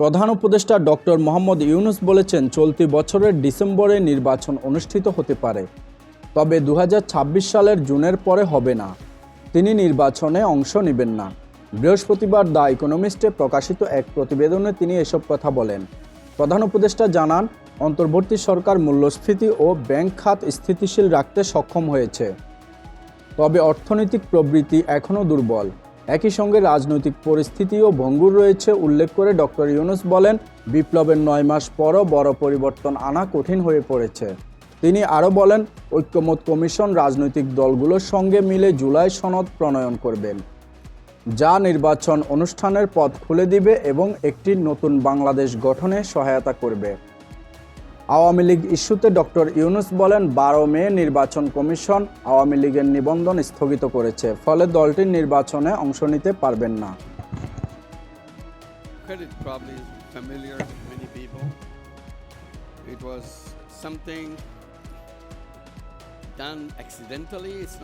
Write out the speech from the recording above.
প্রধান উপদেষ্টা ডক্টর মোহাম্মদ ইউনুস বলেছেন, চলতি বছরের ডিসেম্বরে নির্বাচন অনুষ্ঠিত হতে পারে, তবে দু হাজার ছাব্বিশ সালের জুনের পরে হবে না। তিনি নির্বাচনে অংশ নেবেন না। বৃহস্পতিবার দ্য ইকোনমিস্টে প্রকাশিত এক প্রতিবেদনে তিনি এসব কথা বলেন। প্রধান উপদেষ্টা জানান, অন্তর্বর্তী সরকার মূল্যস্ফীতি ও ব্যাংক খাত স্থিতিশীল রাখতে সক্ষম হয়েছে, তবে অর্থনৈতিক প্রবৃদ্ধি এখনও দুর্বল। একই সঙ্গে রাজনৈতিক পরিস্থিতিও ভঙ্গুর রয়েছে, উল্লেখ করে ডক্টর ইউনুস বলেন, বিপ্লবের নয় মাস পরও বড় পরিবর্তন আনা কঠিন হয়ে পড়েছে। তিনি আরও বলেন, ঐক্যমত কমিশন রাজনৈতিক দলগুলোর সঙ্গে মিলে জুলাই সনদ প্রণয়ন করবেন যা নির্বাচন অনুষ্ঠানের পথ খুলে দিবে এবং একটি নতুন বাংলাদেশ গঠনে সহায়তা করবে। আওয়ামী লীগ ইস্যুতে ডক্টর ইউনুস বলেন বারো মে নির্বাচন কমিশন আওয়ামী লীগের নিবন্ধন স্থগিত করেছে ফলে দলটির নির্বাচনে অংশ নিতে পারবেন না Done accidentally, it's.